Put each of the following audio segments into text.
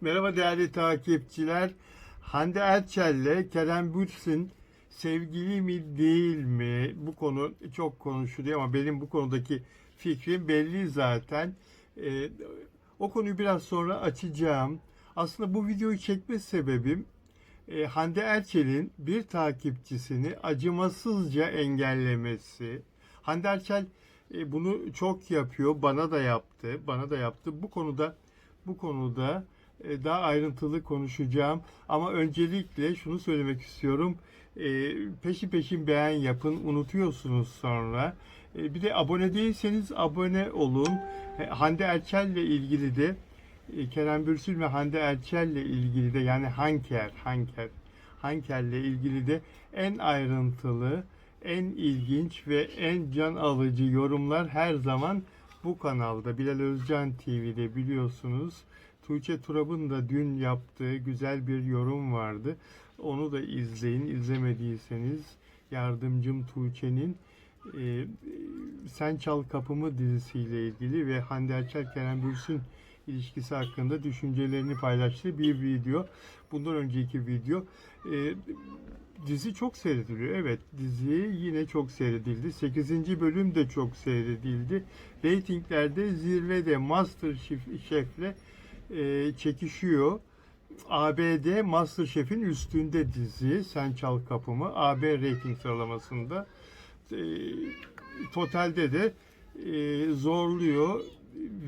Merhaba değerli takipçiler. Hande Erçel'le Kerem Bürsin sevgili mi değil mi? Bu konu çok konuşuluyor ama benim bu konudaki fikrim belli zaten. Ee, o konuyu biraz sonra açacağım. Aslında bu videoyu çekme sebebim e, Hande Erçel'in bir takipçisini acımasızca engellemesi. Hande Erçel e, bunu çok yapıyor. Bana da yaptı. Bana da yaptı. Bu konuda bu konuda daha ayrıntılı konuşacağım. Ama öncelikle şunu söylemek istiyorum. E, peşi peşin beğen yapın. Unutuyorsunuz sonra. E, bir de abone değilseniz abone olun. E, Hande Erçel ile ilgili de e, Kerem Bürsül ve Hande Erçel ile ilgili de yani Hanker, Hanker, Hanker ile ilgili de en ayrıntılı, en ilginç ve en can alıcı yorumlar her zaman bu kanalda. Bilal Özcan TV'de biliyorsunuz. Tuğçe Turab'ın da dün yaptığı güzel bir yorum vardı. Onu da izleyin. İzlemediyseniz yardımcım Tuğçe'nin e, Sen Çal Kapımı dizisiyle ilgili ve Hande Erçel Kerem Bürsin ilişkisi hakkında düşüncelerini paylaştığı bir video. Bundan önceki video. E, dizi çok seyrediliyor. Evet dizi yine çok seyredildi. 8. bölüm de çok seyredildi. Reytinglerde zirvede Master Chef'le e, çekişiyor. ABD Masterchef'in üstünde dizi Sen Çal Kapımı AB reyting sıralamasında e, totalde de e, zorluyor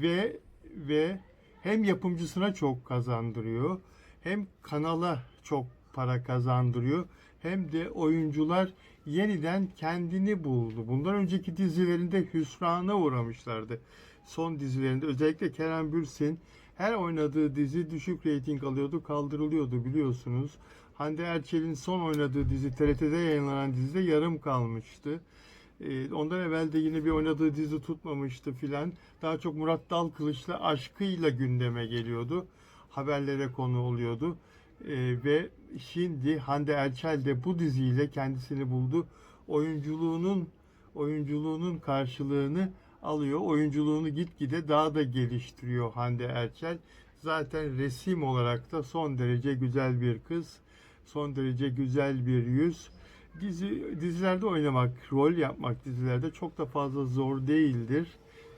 ve ve hem yapımcısına çok kazandırıyor hem kanala çok para kazandırıyor hem de oyuncular yeniden kendini buldu. Bundan önceki dizilerinde hüsrana uğramışlardı. Son dizilerinde özellikle Kerem Bürsin her oynadığı dizi düşük reyting alıyordu, kaldırılıyordu biliyorsunuz. Hande Erçel'in son oynadığı dizi TRT'de yayınlanan dizide yarım kalmıştı. Ee, ondan evvel de yine bir oynadığı dizi tutmamıştı filan. Daha çok Murat Dalkılıç'la aşkıyla gündeme geliyordu. Haberlere konu oluyordu. Ee, ve şimdi Hande Erçel de bu diziyle kendisini buldu. Oyunculuğunun oyunculuğunun karşılığını alıyor. Oyunculuğunu gitgide daha da geliştiriyor Hande Erçel. Zaten resim olarak da son derece güzel bir kız. Son derece güzel bir yüz. Dizi, dizilerde oynamak, rol yapmak dizilerde çok da fazla zor değildir.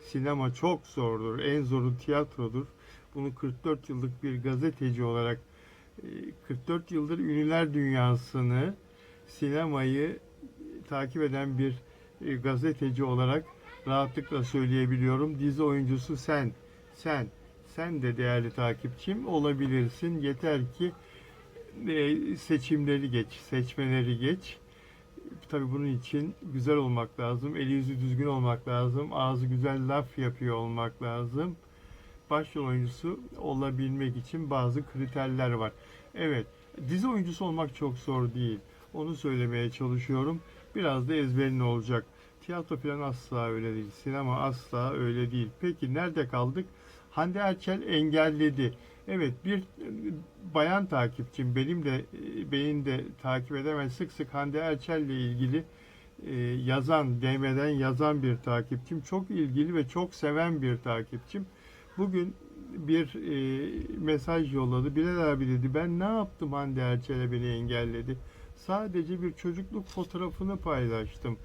Sinema çok zordur. En zoru tiyatrodur. Bunu 44 yıllık bir gazeteci olarak 44 yıldır ünlüler dünyasını, sinemayı takip eden bir e, gazeteci olarak rahatlıkla söyleyebiliyorum. Dizi oyuncusu sen, sen, sen de değerli takipçim olabilirsin. Yeter ki e, seçimleri geç, seçmeleri geç. Tabii bunun için güzel olmak lazım, eli yüzü düzgün olmak lazım, ağzı güzel laf yapıyor olmak lazım. Başrol oyuncusu olabilmek için bazı kriterler var. Evet, dizi oyuncusu olmak çok zor değil. Onu söylemeye çalışıyorum. Biraz da ezberin olacak. Tiyatro falan asla öyle değil. Sinema asla öyle değil. Peki nerede kaldık? Hande Erçel engelledi. Evet bir bayan takipçim benim de benim de takip edemez sık sık Hande Erçel ile ilgili e, yazan, DM'den yazan bir takipçim. Çok ilgili ve çok seven bir takipçim. Bugün bir e, mesaj yolladı. Bilal abi dedi ben ne yaptım Hande Erçel'e beni engelledi. Sadece bir çocukluk fotoğrafını paylaştım.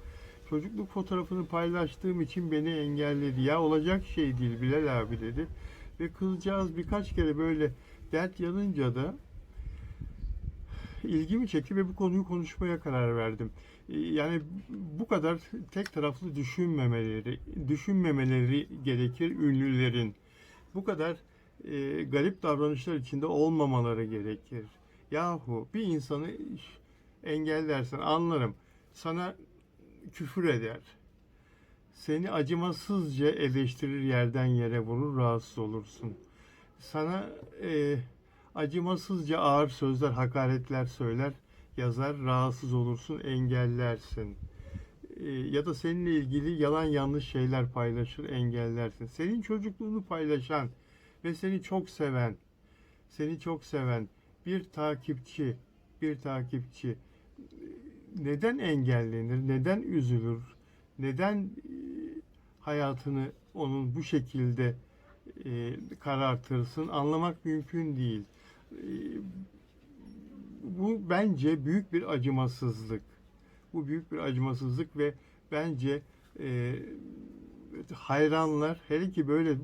Çocukluk fotoğrafını paylaştığım için beni engelledi. Ya olacak şey değil Bilal abi dedi. Ve kızcağız birkaç kere böyle dert yanınca da ilgimi çekti ve bu konuyu konuşmaya karar verdim. Ee, Yani bu kadar tek taraflı düşünmemeleri, düşünmemeleri gerekir ünlülerin. Bu kadar e, garip davranışlar içinde olmamaları gerekir. Yahu bir insanı engellersen anlarım. Sana küfür eder. Seni acımasızca eleştirir yerden yere vurur rahatsız olursun. Sana e, acımasızca ağır sözler, hakaretler söyler, yazar, rahatsız olursun, engellersin. E, ya da seninle ilgili yalan yanlış şeyler paylaşır, engellersin. Senin çocukluğunu paylaşan ve seni çok seven, seni çok seven bir takipçi, bir takipçi neden engellenir, neden üzülür, neden e, hayatını onun bu şekilde e, karartırsın anlamak mümkün değil. E, bu bence büyük bir acımasızlık. Bu büyük bir acımasızlık ve bence hayranlar hele ki böyle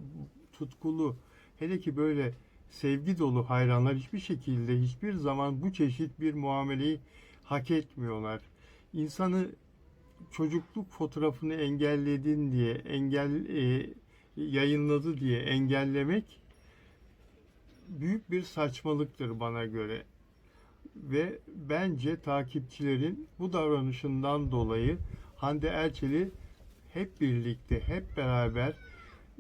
tutkulu hele ki böyle sevgi dolu hayranlar hiçbir şekilde hiçbir zaman bu çeşit bir muameleyi hak etmiyorlar. İnsanı çocukluk fotoğrafını engelledin diye engel e, yayınladı diye engellemek büyük bir saçmalıktır bana göre. Ve bence takipçilerin bu davranışından dolayı Hande Erçel'i hep birlikte, hep beraber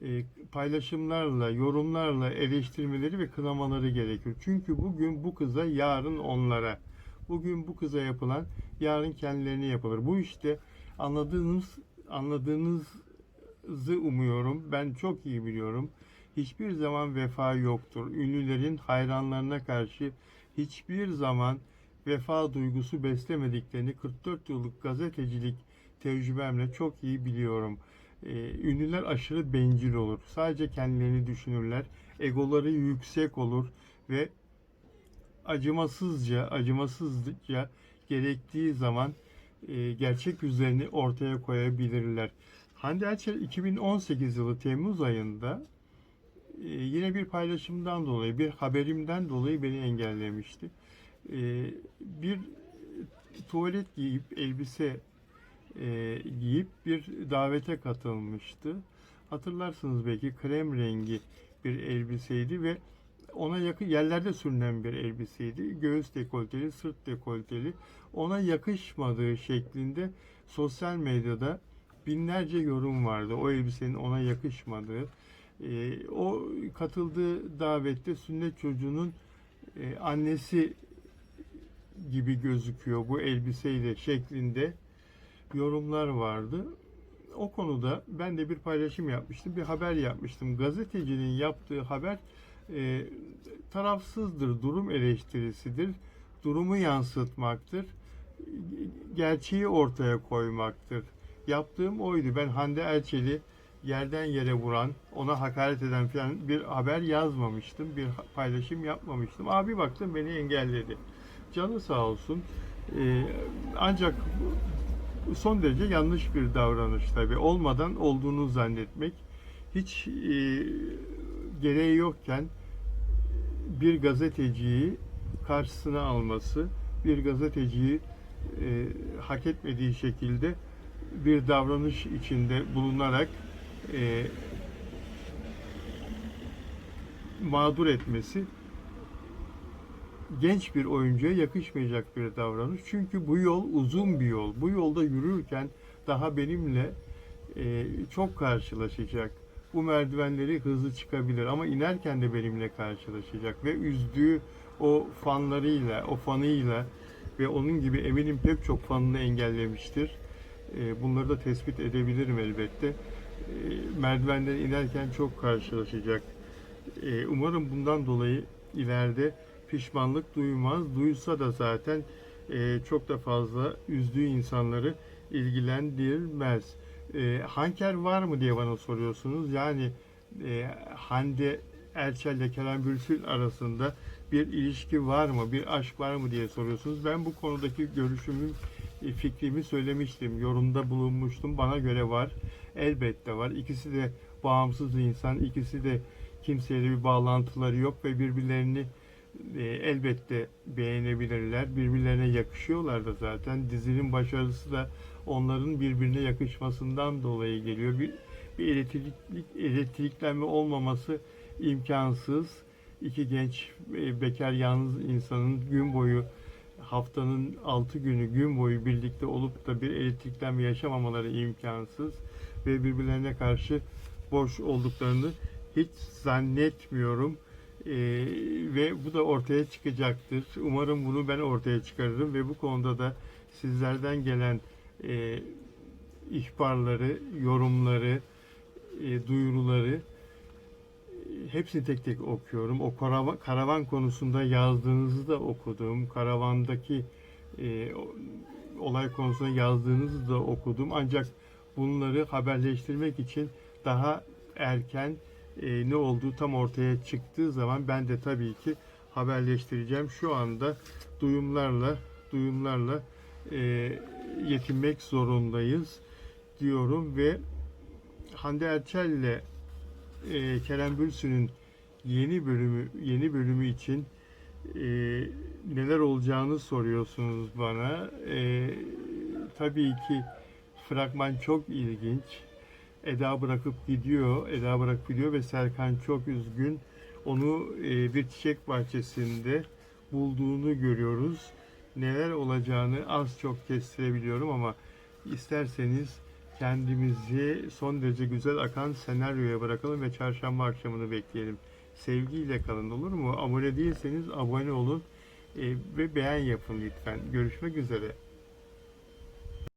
e, paylaşımlarla, yorumlarla eleştirmeleri ve kınamaları gerekiyor. Çünkü bugün bu kıza, yarın onlara. Bugün bu kıza yapılan, yarın kendilerine yapılır. Bu işte anladığınız, anladığınızı umuyorum. Ben çok iyi biliyorum. Hiçbir zaman vefa yoktur. Ünlülerin hayranlarına karşı hiçbir zaman vefa duygusu beslemediklerini 44 yıllık gazetecilik tecrübemle çok iyi biliyorum. Ee, ünlüler aşırı bencil olur. Sadece kendilerini düşünürler. Egoları yüksek olur ve acımasızca, acımasızca gerektiği zaman e, gerçek yüzlerini ortaya koyabilirler. Hande Erçel 2018 yılı Temmuz ayında e, yine bir paylaşımdan dolayı, bir haberimden dolayı beni engellemişti. E, bir tuvalet giyip, elbise e, giyip bir davete katılmıştı. Hatırlarsınız belki krem rengi bir elbiseydi ve ona yakın yerlerde sürünen bir elbiseydi. Göğüs dekolteli, sırt dekolteli. Ona yakışmadığı şeklinde sosyal medyada binlerce yorum vardı. O elbisenin ona yakışmadığı. Ee, o katıldığı davette sünnet çocuğunun e, annesi gibi gözüküyor bu elbiseyle şeklinde yorumlar vardı. O konuda ben de bir paylaşım yapmıştım, bir haber yapmıştım. Gazetecinin yaptığı haber e, tarafsızdır, durum eleştirisidir, durumu yansıtmaktır, gerçeği ortaya koymaktır. Yaptığım oydu. Ben Hande Erçel'i yerden yere vuran, ona hakaret eden falan bir haber yazmamıştım, bir paylaşım yapmamıştım. Abi baktım beni engelledi. Canı sağ olsun. E, ancak son derece yanlış bir davranış tabii. Olmadan olduğunu zannetmek hiç e, gereği yokken bir gazeteciyi karşısına alması, bir gazeteciyi e, hak etmediği şekilde bir davranış içinde bulunarak e, mağdur etmesi genç bir oyuncuya yakışmayacak bir davranış. Çünkü bu yol uzun bir yol. Bu yolda yürürken daha benimle e, çok karşılaşacak. Bu merdivenleri hızlı çıkabilir ama inerken de benimle karşılaşacak ve üzdüğü o fanlarıyla, o fanıyla ve onun gibi eminim pek çok fanını engellemiştir. E, bunları da tespit edebilirim elbette. E, merdivenleri inerken çok karşılaşacak. E, umarım bundan dolayı ileride pişmanlık duymaz. Duysa da zaten e, çok da fazla üzdüğü insanları ilgilendirmez. E, Hanker var mı diye bana soruyorsunuz. Yani e, Hande Erçel ile Kerem Bülsül arasında bir ilişki var mı, bir aşk var mı diye soruyorsunuz. Ben bu konudaki görüşümü, e, fikrimi söylemiştim, yorumda bulunmuştum. Bana göre var, elbette var. İkisi de bağımsız insan, ikisi de kimseyle bir bağlantıları yok ve birbirlerini e, elbette beğenebilirler. Birbirlerine yakışıyorlar da zaten. Dizinin başarısı da onların birbirine yakışmasından dolayı geliyor. Bir, bir elektrik, elektriklenme olmaması imkansız. İki genç e, bekar yalnız insanın gün boyu haftanın altı günü gün boyu birlikte olup da bir elektriklenme yaşamamaları imkansız ve birbirlerine karşı boş olduklarını hiç zannetmiyorum. Ee, ve bu da ortaya çıkacaktır. Umarım bunu ben ortaya çıkarırım ve bu konuda da sizlerden gelen e, ihbarları, yorumları, e, duyuruları e, hepsini tek tek okuyorum. O karavan, karavan konusunda yazdığınızı da okudum. Karavandaki e, olay konusunda yazdığınızı da okudum. Ancak bunları haberleştirmek için daha erken e, ne olduğu tam ortaya çıktığı zaman ben de tabii ki haberleştireceğim. Şu anda duyumlarla duyumlarla e, yetinmek zorundayız diyorum ve Hande Erçel ile e, Kerem Bürsin'in yeni bölümü yeni bölümü için e, neler olacağını soruyorsunuz bana. E, tabii ki fragman çok ilginç. Eda bırakıp gidiyor. Eda bırakıp gidiyor ve Serkan çok üzgün. Onu e, bir çiçek bahçesinde bulduğunu görüyoruz. Neler olacağını az çok kestirebiliyorum ama isterseniz kendimizi son derece güzel akan senaryoya bırakalım ve çarşamba akşamını bekleyelim. Sevgiyle kalın olur mu? Abone değilseniz abone olun e, ve beğen yapın lütfen. Görüşmek üzere.